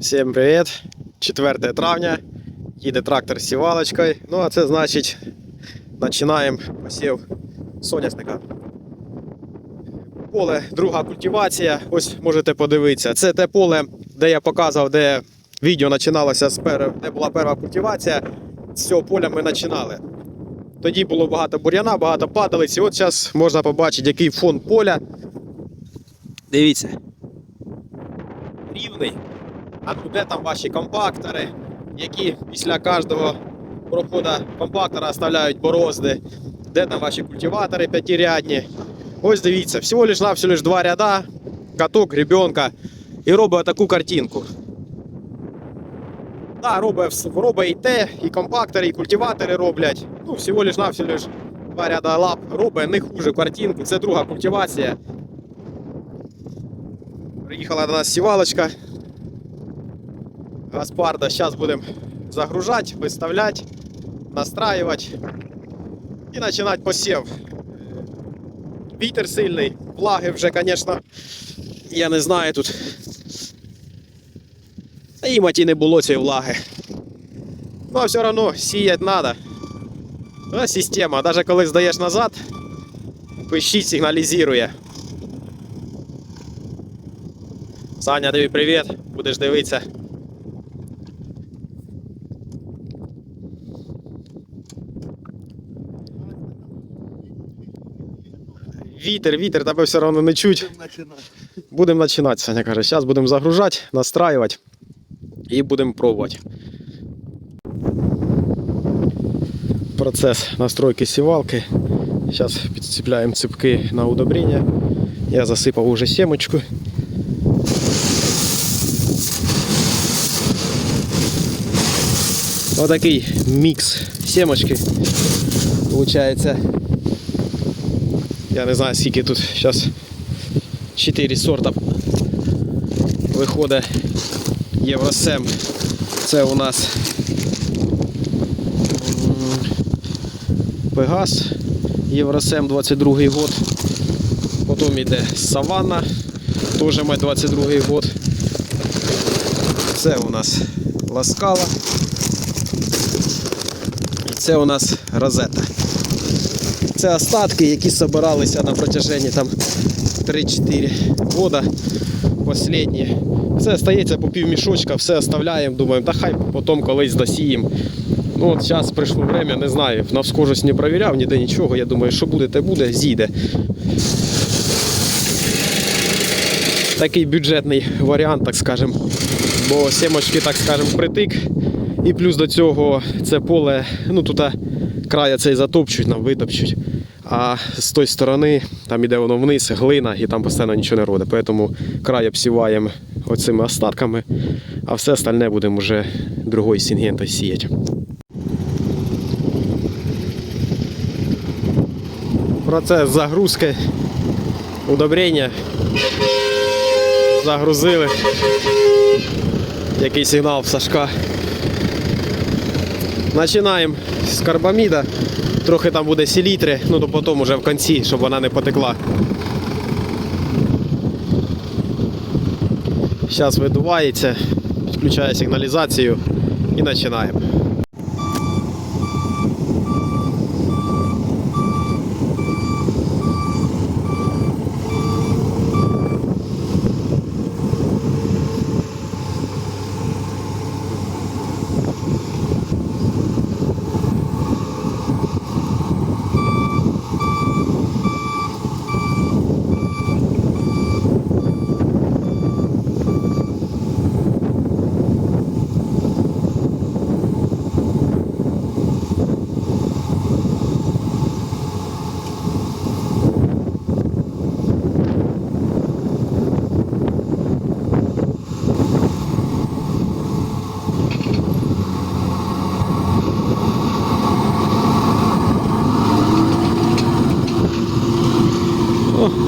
Всім привіт! 4 травня. Їде трактор з сівалочкою. Ну, а це значить, починаємо посів соняшника. Поле, друга культивація. Ось можете подивитися. Це те поле, де я показував, де відео починалося з пер... де була перша культивація. З цього поля ми починали. Тоді було багато бур'яна, багато падалиць. І от зараз можна побачити, який фон поля. Дивіться. Рівний. А де там ваші компактори, які після кожного проходу компактора оставляють борозди? Де там ваші культиватори п'ятирядні? Ось дивіться, всього лиш навсього лиш два ряда, каток, гребенка і робить таку картинку. Да, робить, робить і те, і компактори, і культиватори роблять. Ну, всього лиш навсього лиш два ряда лап робить не хуже картинку. Це друга культивація. Приїхала до нас сівалочка. Гаспарда. Зараз будемо загружати, виставляти, настраювати і починати посів. Вітер сильний, влаги вже, звісно, я не знаю тут. Та і маті не було цієї влаги. Ну, а все одно сіяти треба. Ну, система, навіть коли здаєш назад, пищить, сигналізує. Саня, тобі привіт, будеш дивитися. Вітер, вітер, тебе все одно не чуть. Будемо починати, Саня каже. Зараз будемо загружати, настраювати і будемо пробувати. Процес настройки сівалки. Зараз підцепляємо ципки на удобрення. Я засипав уже семечку. Отакий мікс семочки. Получається. Я не знаю скільки тут зараз 4 сорта виходить Євросем. Це у нас Пегас Євросем 22-й год. Потім йде Саванна, теж має 22-й год. Це у нас Ласкала. І це у нас Розета. Це остатки, які збиралися на протяженні там 3-4 года. Последні. Все стається по пів мішочка, все оставляємо, думаємо, та хай потім колись досіємо. Ну от зараз прийшло время, не знаю, навскожусь не провіряв, ніде нічого. Я думаю, що буде, те буде, зійде. Такий бюджетний варіант, так скажемо. Бо сімочки, так скажемо, притик. І плюс до цього це поле, ну тут края цей затопчуть, нам витопчуть. А з тої сторони, там іде воно вниз, глина, і там постійно нічого не родить. Тому край обсіваємо оцими остатками, а все остальне будемо вже другої сінгенти сіяти. Процес загрузки, удобрення. Загрузили. Який сигнал в Сашка. Починаємо з карбаміда. Трохи там буде селітри, ну то потім уже в кінці, щоб вона не потекла. Зараз видувається, підключає сигналізацію і починаємо.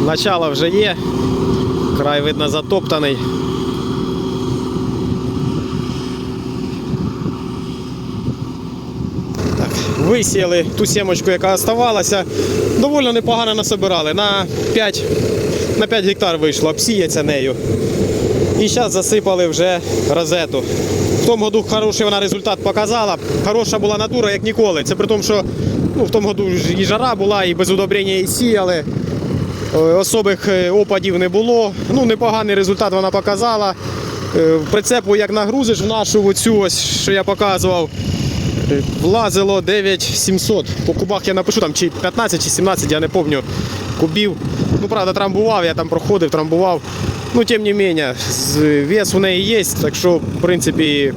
Начало вже є. Край видно затоптаний. Висіяли ту сімочку, яка оставалася. Доволі непогано насобирали. На 5, на 5 гектар вийшло, обсіяться нею. І зараз засипали вже розету. В тому году хороший вона результат показала. Хороша була натура, як ніколи. Це при тому, що ну, в тому году і жара була, і без удобрення і сіяли. Е, Особих е, опадів не було. Ну, непоганий результат вона показала. Е, Прицепу, як нагрузиш в нашу оцю, ось, що я показував, влазило 9700. По кубах я напишу там чи 15 чи 17, я не пам'ятаю кубів. Ну, правда, трамбував, я там проходив, трамбував. Ну, тим не менше, вес у неї є, так що, в принципі,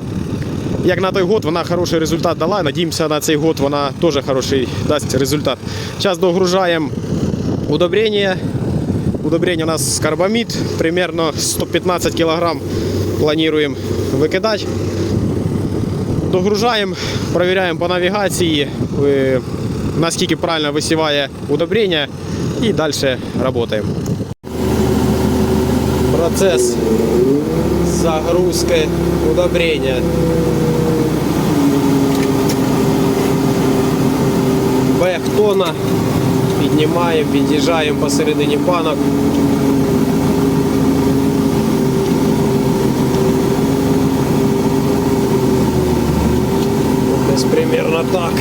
як на той год вона хороший результат дала. Надіємося, на цей год вона теж хороший дасть результат. Зараз догружаємо удобрення. Удобрення у нас карбамід, примерно 115 кг плануємо викидати. Догружаємо, перевіряємо по навігації, е, наскільки правильно висіває удобрення і далі працюємо. Процес загрузки удобрення. Бехтона. Піднімаємо, під'їжджаємо посередині банок. Десь примерно так.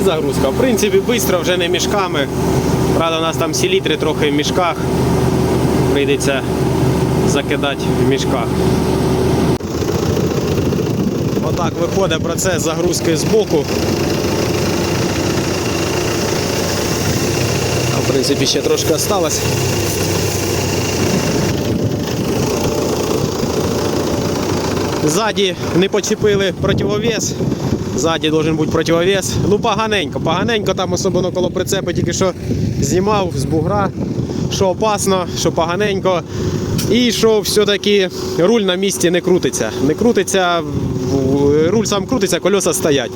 І загрузка. В принципі, швидко, вже не мішками. Правда, у нас там селітри трохи в мішках. Прийдеться закидати в мішках. Отак виходить процес загрузки з боку. В принципі ще трошки осталось. Ззаді не почепили противовес. Ззаді должен бути противовес. Ну поганенько, поганенько там особливо коло прицепа тільки що знімав з бугра, що опасно, що поганенько. І що все-таки руль на місці не крутиться. Не крутиться, руль сам крутиться, колеса стоять.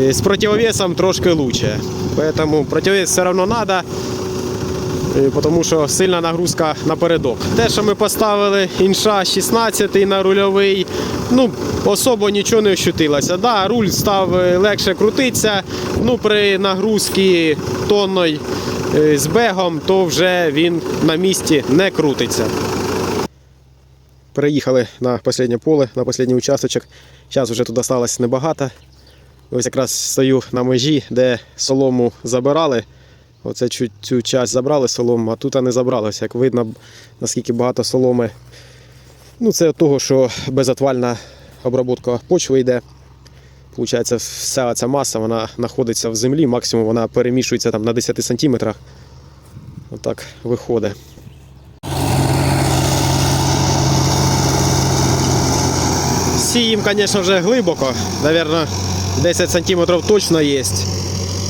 Е, З противовесом трошки лучше. Поэтому противовес все одно треба. Тому що сильна нагрузка напередок. Те, що ми поставили інша 16 на рульовий, ну особо нічого не ощутилося. Да, руль став е, легше крутитися. Ну при нагрузці тонною е, з бегом, то вже він на місці не крутиться. Переїхали на останнє поле, на останній участочок. Зараз вже тут осталось небагато. Ось якраз стою на межі, де солому забирали. Оце цю, часть забрали солому, а тут не забралося. Як видно, наскільки багато соломи. Ну, це того, що безотвальна обробка почви йде. Получається, вся ця маса вона знаходиться в землі, максимум вона перемішується там на 10 сантиметрах. Отак виходить. Сіїм, звісно, вже глибоко, Навірно, 10 сантиметрів точно є.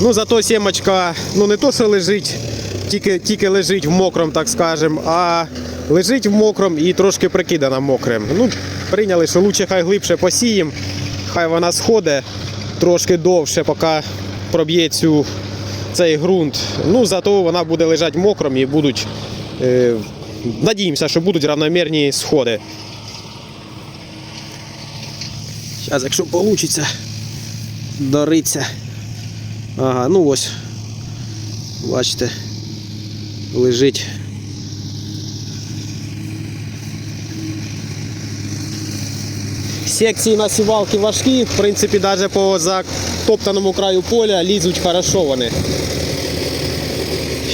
Ну, зато сімочка, ну не то, що лежить, тільки, тільки лежить в мокром, так скажем, а лежить в мокром і трошки прикидана мокрим. Ну, прийняли, що лучше хай глибше посіємо, хай вона сходить трошки довше, поки проб'є цю, цей ґрунт. Ну, зато вона буде лежати мокром і будуть. Е, надіємося, що будуть равномірні сходи. Зараз, якщо вийде, дориться. Ага, ну ось. Бачите, лежить. Секції на сівалки важкі, в принципі, навіть по затоптаному краю поля лізуть хорошо вони.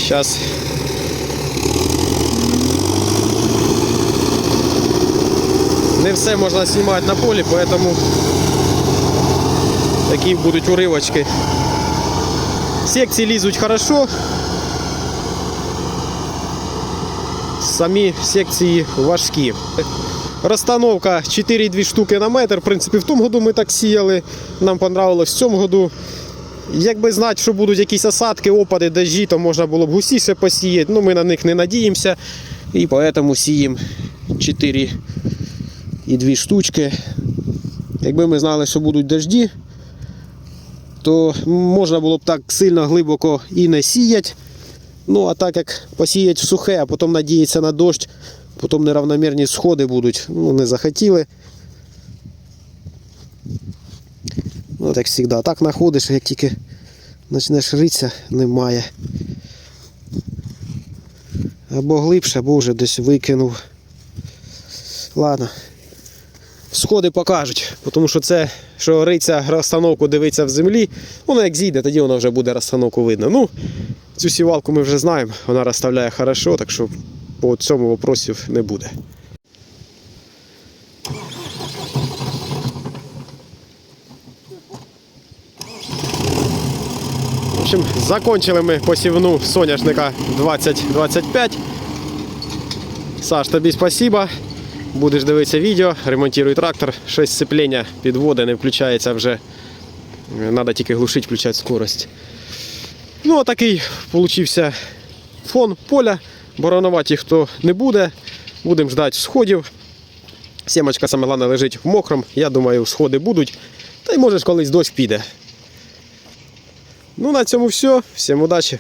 Зараз. Не все можна знімати на полі, поэтому такі будуть уривочки. Секції лізуть хорошо. Самі секції важкі. Розстановка 4-2 штуки на метр. В принципі, в тому году ми так сіяли. Нам понравилось в цьому году. Якби знати, що будуть якісь осадки, опади, дожді, то можна було б густіше посіяти. Ну, ми на них не надіємося. І тому сіємо 4 і 2 штучки. Якби ми знали, що будуть дожді, то можна було б так сильно глибоко і не сіяти. Ну, а так як посіять в сухе, а потім надіятися на дощ, потім неравномірні сходи будуть, ну, не захотіли. Ну, от як завжди. Так знаходиш, як тільки почнеш ритися, немає. Або глибше, або вже десь викинув. Ладно. Сходи покажуть, тому що це, що риться розстановку дивиться в землі, воно як зійде, тоді воно вже буде розстановку видно. Ну, цю сівалку ми вже знаємо, вона розставляє хорошо, так що по цьому вопросів не буде. В общем, закончили ми посівну соняшника 2025. Саш, тобі спасибо. Будеш дивитися відео, ремонтуй трактор, щось сцеплення підводи не включається вже. Треба тільки глушити, включати скорость. Ну, а такий получився фон поля. Боронувати хто не буде. Будемо ждати сходів. Сімочка саме головне лежить в мокром. Я думаю, сходи будуть. Та й може колись дощ піде. Ну, на цьому все. Всім удачі!